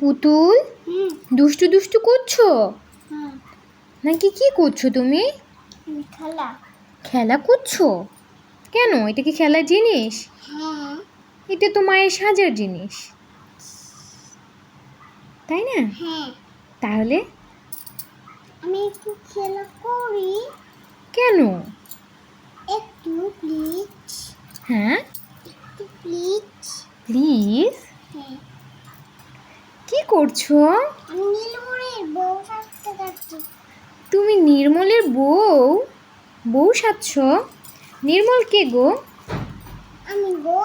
পুতুল? দুষ্টু দুষ্টু করছ? নাকি কি করছ তুমি? খেলা। খেলা করছ? কেন? এটা কি খেলার জিনিস? হ্যাঁ। এটা তো মায়ের সাজার জিনিস। তাই না? হ্যাঁ। তাহলে? আমি একটু খেলা করি। কেন? একটু প্লিজ হ্যাঁ? একটু প্লিজ প্লিজ হ্যাঁ। কি করছ? তুমি নির্মলের বউ? বউ সাজছ? নির্মল কে গো? আমি গো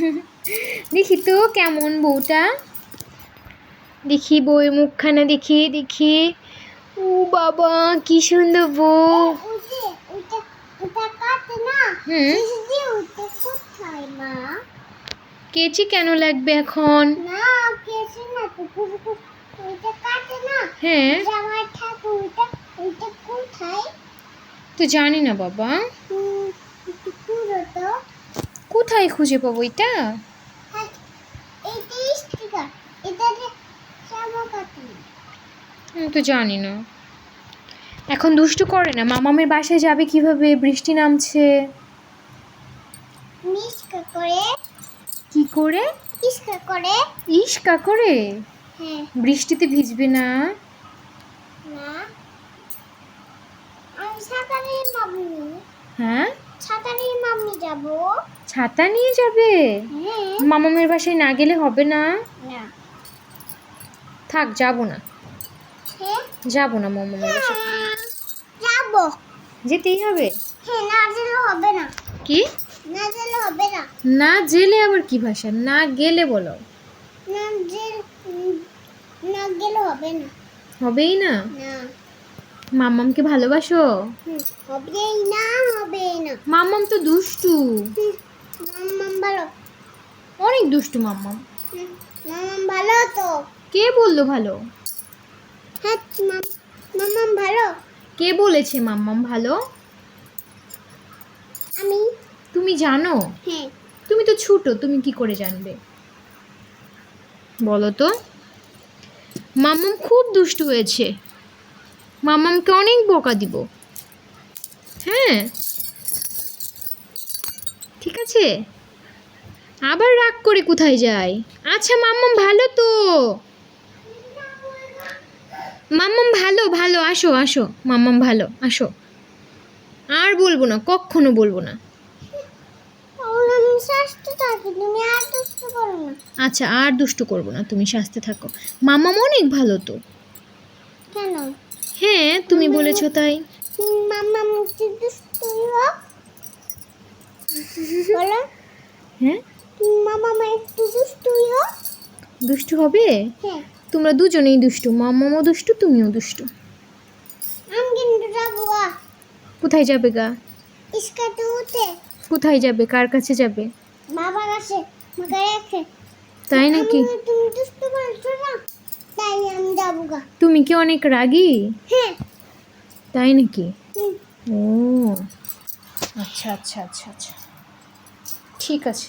দেখি তো কেমন বউটা। দেখি বউয়ের মুখখানা দেখি দেখি। ও বাবা কি সুন্দর বউ। কেচি কেন লাগবে এখন? না কেসে না তো কুকু ওইটা কাটে না হ্যাঁ। তো জানি না বাবা। কোথায় খুঁজে পাবো এটা? তো জানি না। এখন দুষ্টু করে না? মামামের বাসায় যাবে কীভাবে? বৃষ্টি নামছে। কি করে? ইস্কা করে। ইস্কা করে? হ্যাঁ। বৃষ্টিতে ভিজবে না? না। আমি সাঁতারের মাম্মি হ্যাঁ? মাম্মি যাব। ছাতা নিয়ে যাবে? হ্যাঁ মামামের বাসায় না গেলে হবে না? না। থাক যাব না। হ্যাঁ যাব না মামামের বাসায়। যাব। যেতেই হবে? হ্যাঁ না গেলে হবে না। কি? না গেলে হবে না। না জেলে আবার কি ভাষা? না গেলে বলো। না গেলে না গেলে হবে না। হবেই না? না। মাম্মামকে ভালোবাসো? হবেই না হবেই না। মাম্মাম তো দুষ্টু। হুম, মাম্মাম ভালো। অনেক দুষ্টু মাম্মাম। হুম, ভালো তো। কে বলল ভালো? হ্যাঁ মাম- মাম্মাম ভালো। কে বলেছে মাম্মাম ভালো? আমি। তুমি জানো? হ্যাঁ। তুমি তো ছোট তুমি কি করে জানবে? বলো তো। মাম্মাম খুব দুষ্টু হয়েছে। মামামকে অনেক বকা দিব। হ্যাঁ। ঠিক আছে। আবার রাগ করে কোথায় যায়? আচ্ছা মাম্মাম ভালো তো। মাম্মাম ভালো ভালো আসো আসো। মাম্মাম ভালো আসো। আর বলব না কখনো বলব না। আমি থাকি তুমি আর দুষ্ট করো না। আচ্ছা আর দুষ্টু করব না তুমি শাস্তে থাকো। মাম্মাম অনেক ভালো তো। কেন? হ্যাঁ তুমি বলেছ তাই। মাম্মাম একটু দুষ্ট বলো। হ্যাঁ? মামামা একটু দুষ্ট দুষ্টু হবে? হ্যাঁ। তোমরা দুজনেই দুষ্টু মাম্মামও দুষ্টু তুমিও দুষ্টু। আমি কিন্তু যাব কোথায় যাবে গা? ইস্কাতে উঠে কোথায় যাবে? কার কাছে যাবে? বাবার কাছে তাই নাকি? তুমি দুষ্ট বলছো না? তাই আমি যাব তুমি কি অনেক রাগি? হ্যাঁ। তাই নাকি? ও আচ্ছা আচ্ছা আচ্ছা আচ্ছা। ঠিক আছে।